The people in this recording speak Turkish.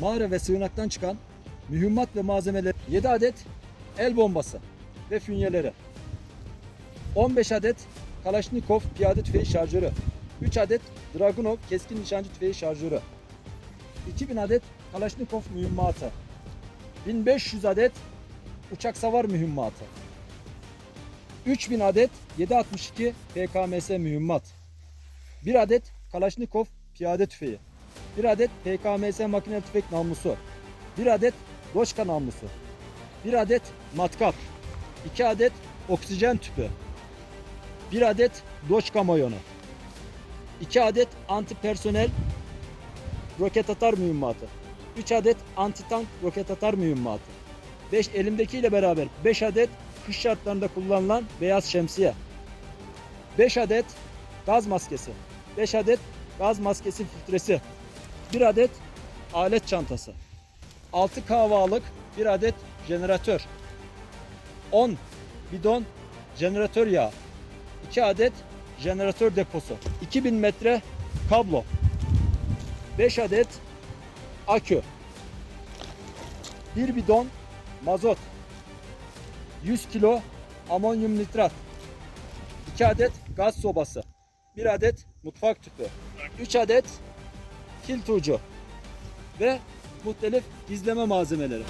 mağara ve sığınaktan çıkan mühimmat ve malzemeler 7 adet el bombası ve fünyeleri 15 adet Kalaşnikov piyade tüfeği şarjörü 3 adet Dragunov keskin nişancı tüfeği şarjörü 2000 adet Kalaşnikov mühimmatı 1500 adet uçak savar mühimmatı 3000 adet 762 PKMS mühimmat 1 adet Kalaşnikov piyade tüfeği 1 adet PKMS makine tüfek namlusu. 1 adet Doçka namlusu. 1 adet matkap. 2 adet oksijen tüpü. 1 adet Doçka mayonu. 2 adet anti personel roket atar mühimmatı. 3 adet anti tank roket atar mühimmatı. 5 elimdekiyle beraber 5 adet kış şartlarında kullanılan beyaz şemsiye. 5 adet gaz maskesi. 5 adet gaz maskesi filtresi 1 adet alet çantası 6 kahvalık 1 adet jeneratör 10 bidon jeneratör yağı 2 adet jeneratör deposu 2000 metre kablo 5 adet akü 1 bidon mazot 100 kilo amonyum nitrat 2 adet gaz sobası 1 adet mutfak tüpü 3 adet kilt ucu ve muhtelif gizleme malzemeleri